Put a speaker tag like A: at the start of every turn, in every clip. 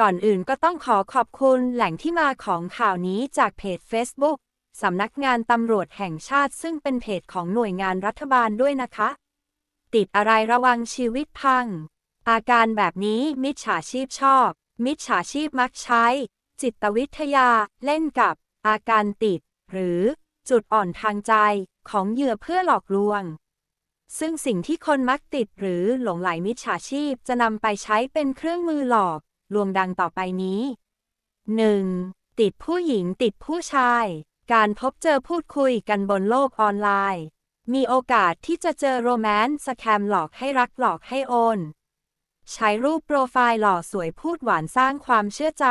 A: ก่อนอื่นก็ต้องขอขอบคุณแหล่งที่มาของข่าวนี้จากเพจ Facebook สำนักงานตำรวจแห่งชาติซึ่งเป็นเพจของหน่วยงานรัฐบาลด้วยนะคะ ติดอะไรระวังชีวิตพัง อาการแบบนี้มิจฉาชีพชอบ มิจฉาชีพมักใช้ จิตวิทยา เล่นกับ อาการติด หรือ จุดอ่อนทางใจของเหยื่อเพื่อหลอกลวง ซึ่งสิ่งที่คนมักติดหรือหลงไหลมิจฉาชีพจะนำไปใช้เป็นเครื่องมือหลอก ลวงดังต่อไปนี้ 1. ติดผู้หญิงติดผู้ชาย การพบเจอพูดคุยกันบนโลกออนไลน์ มีโอกาสที่จะเจอโรแมนต์สแคมหลอกให้รักหลอกให้โอน ใช้รูปโปรไฟล์หล่อสวยพูดหวานสร้างความเชื่อใจ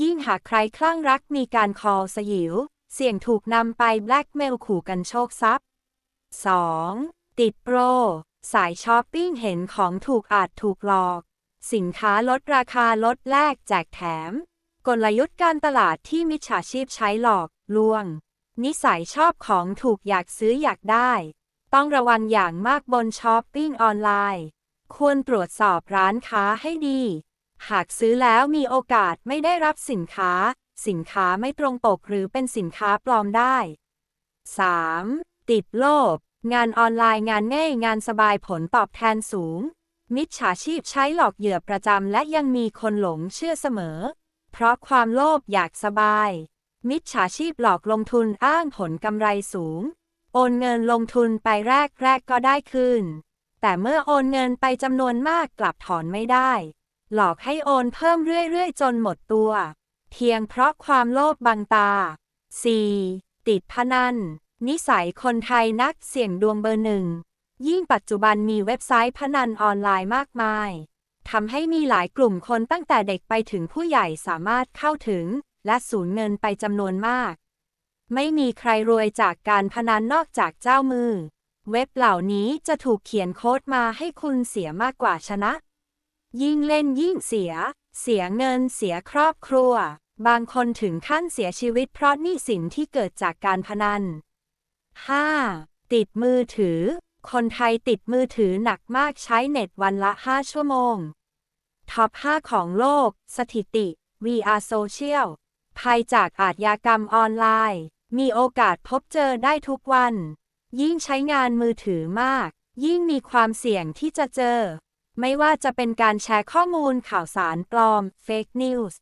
A: ยิ่งหากใครคลั่งรักมีการคอลสยิว เสี่ยงถูกนำไปแบล็กเมลขู่กันโชคทรัพย์ 2. ติดโปร สายช้อปปิ้งเห็นของถูกอาจถูกหลอก สินค้าลดราคาลดแลกแจกแถม กลยุทธ์การตลาดที่มิจฉาชีพใช้หลอก ลวง นิสัยชอบของถูกอยากซื้ออยากได้ ต้องระวังอย่างมากบนช้อปปิ้งออนไลน์ ควรตรวจสอบร้านค้าให้ดี หากซื้อแล้วมีโอกาสไม่ได้รับสินค้า สินค้าไม่ตรงปกหรือเป็นสินค้าปลอมได้ 3. ติดโลภงานออนไลน์งานง่ายงานสบายผลตอบแทนสูง มิจฉาชีพใช้หลอกเหยื่อประจำและยังมีคนหลงเชื่อเสมอ เพราะความโลภอยากสบาย มิจฉาชีพหลอกลงทุนอ้างผลกำไรสูง โอนเงินลงทุนไปแรกแรกก็ได้คืนแต่เมื่อโอนเงินไปจำนวนมากกลับถอนไม่ได้ หลอกให้โอนเพิ่มเรื่อยๆ จนหมดตัว เพียงเพราะความโลภบังตา 4. ติดพนัน นิสัยคนไทยนักเสี่ยงดวงเบอร์หนึ่ง ยิ่งปัจจุบันมีเว็บไซต์พนันออนไลน์มากมายทำให้มีหลายกลุ่มคนตั้งแต่เด็กไปถึงผู้ใหญ่สามารถเข้าถึง และสูญเงินไปจำนวนมาก ไม่มีใครรวยจากการพนันนอกจากเจ้ามือ เว็บเหล่านี้จะถูกเขียนโค้ดมาให้คุณเสียมากกว่าชนะ ยิ่งเล่นยิ่งเสีย เสียเงินเสียครอบครัว บางคนถึงขั้นเสียชีวิตเพราะหนี้สินที่เกิดจากการพนัน 5. ติดมือถือ คนไทยติดมือถือหนักมากใช้เน็ตวันละ 5 ชั่วโมง ท็อป 5 ของโลก สถิติ VR Social ภัยจากอาชญากรรมออนไลน์ มีโอกาสพบเจอได้ทุกวัน ยิ่งใช้งานมือถือมาก ยิ่งมีความเสี่ยงที่จะเจอ ไม่ว่าจะเป็นการแชร์ข้อมูลข่าวสารปลอม Fake News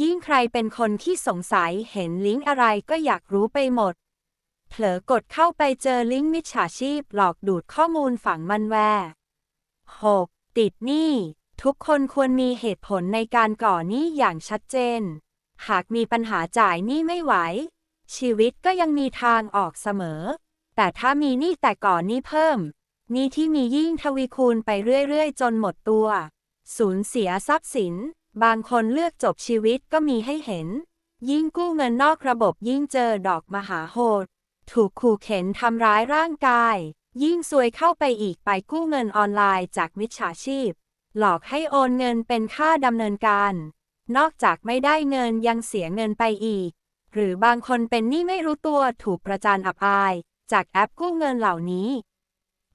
A: ยิ่งใครเป็นคนที่สงสัยเห็นลิงก์อะไรก็อยากรู้ไปหมด เผลอกดเข้าไปเจอลิงก์มิจฉาชีพหลอกดูดข้อมูลฝังมันแวร์ 6. ติดหนี้ทุกคนควรมีเหตุผลในการก่อหนี้อย่างชัดเจน หากมีปัญหาจ่ายหนี้ไม่ไหว ชีวิตก็ยังมีทางออกเสมอ แต่ถ้ามีหนี้แต่ก่อนหนี้เพิ่มหนี้ที่มียิ่งทวีคูณไปเรื่อยๆ จนหมดตัว สูญเสียทรัพย์สิน บางคนเลือกจบชีวิตก็มีให้เห็น ยิ่งกู้เงินนอกระบบยิ่งเจอดอกมหาโหด ถูกขู่เข็นทำร้ายร่างกาย ยิ่งซวยเข้าไปอีกไปกู้เงินออนไลน์จากมิจฉาชีพ หลอกให้โอนเงินเป็นค่าดำเนินการ นอกจากไม่ได้เงินยังเสียเงินไปอีก หรือบางคนเป็นหนี้ไม่รู้ตัวถูกประจานอับอาย จากแอปกู้เงินเหล่านี้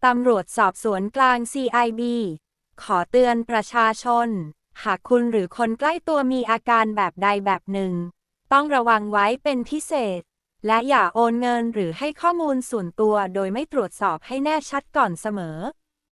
A: ตำรวจสอบสวนกลาง CIB ขอเตือนประชาชน หากคุณหรือคนใกล้ตัวมีอาการแบบใดแบบหนึ่ง ต้องระวังไว้เป็นพิเศษ และอย่าโอนเงินหรือให้ข้อมูลส่วนตัวโดยไม่ตรวจสอบให้แน่ชัดก่อนเสมอ